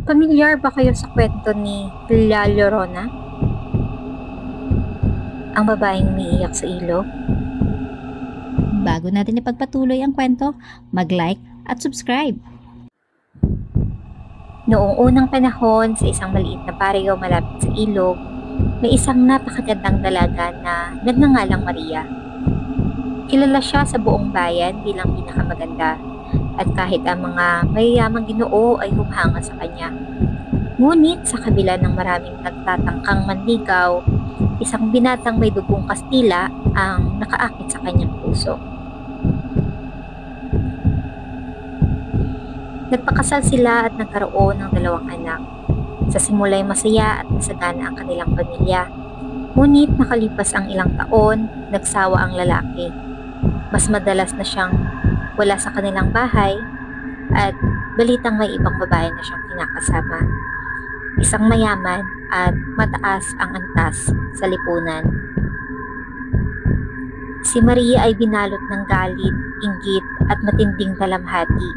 Pamilyar ba kayo sa kwento ni La Llorona? Ang babaeng umiiyak sa ilog? Bago natin ipagpatuloy ang kwento, mag-like at subscribe. Noong unang panahon sa isang maliit na baryo malapit sa ilog, may isang napakagandang dalaga na nagngangalang Maria. Kilala siya sa buong bayan bilang pinakamaganda at kahit ang mga mayayamang ginoo ay humanga sa kanya. Ngunit sa kabila ng maraming nagtatangkang manligaw, isang binatang may dugong Kastila ang nakaakit sa kanyang puso. Nagpakasal sila at nagkaroon ng dalawang anak. Sa simula'y masaya at masagana ang kanilang pamilya. Ngunit nakalipas ang ilang taon, nagsawa ang lalaki. Mas madalas na siyang wala sa kanilang bahay at balitang may ibang babae na siyang kinakasama. Isang mayaman at mataas ang antas sa lipunan. Si Maria ay binalot ng galit, inggit at matinding talamhati.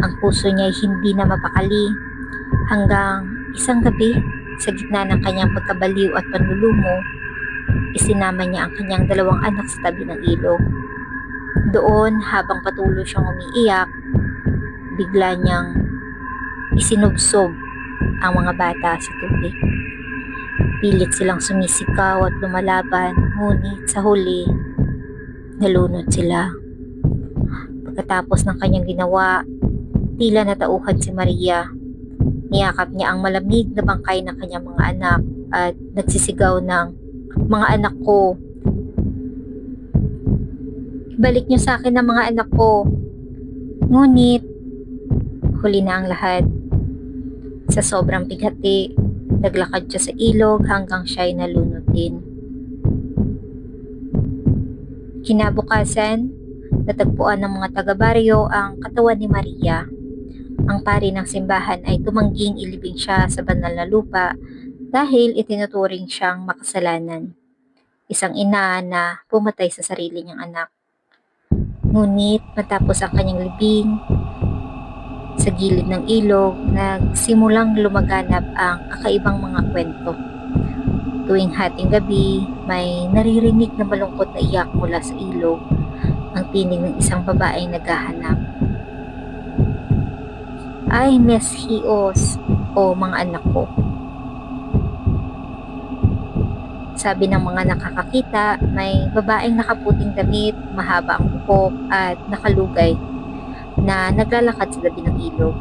Ang puso niya ay hindi na mapakali hanggang isang gabi sa gitna ng kanyang pagkabaliw at panlulumo, isinama niya ang kanyang dalawang anak sa tabi ng ilog. Doon, habang patuloy siyang umiiyak, bigla niyang isinubsob ang mga bata sa tubig. Pilit silang sumisigaw at lumalaban, ngunit sa huli, nalunod sila. Pagkatapos ng kanyang ginawa, tila natauhan si Maria. Niyakap niya ang malamig na bangkay ng kanyang mga anak at nagsisigaw ng, Mga anak ko, Balik niyo sa akin ang mga anak ko. Ngunit, huli na ang lahat. Sa sobrang pighati, naglakad siya sa ilog hanggang siya ay nalunod din. Kinabukasan, natagpuan ng mga taga-baryo ang katawan ni Maria. Ang pari ng simbahan ay tumangging ilibing siya sa banal na lupa dahil itinuturing siyang makasalanan. Isang ina na pumatay sa sarili niyang anak. Ngunit matapos ang kanyang libing, sa gilid ng ilog, nagsimulang lumaganap ang kakaibang mga kwento. Tuwing hating gabi, may naririnig na malungkot na iyak mula sa ilog, ang tinig ng isang babaeng naghahanap. Ay, Miss Hios, o mga anak ko. Sabi ng mga nakakakita, may babaeng nakaputing damit, mahaba ang buhok at nakalugay na naglalakad sa tabi ng ilog.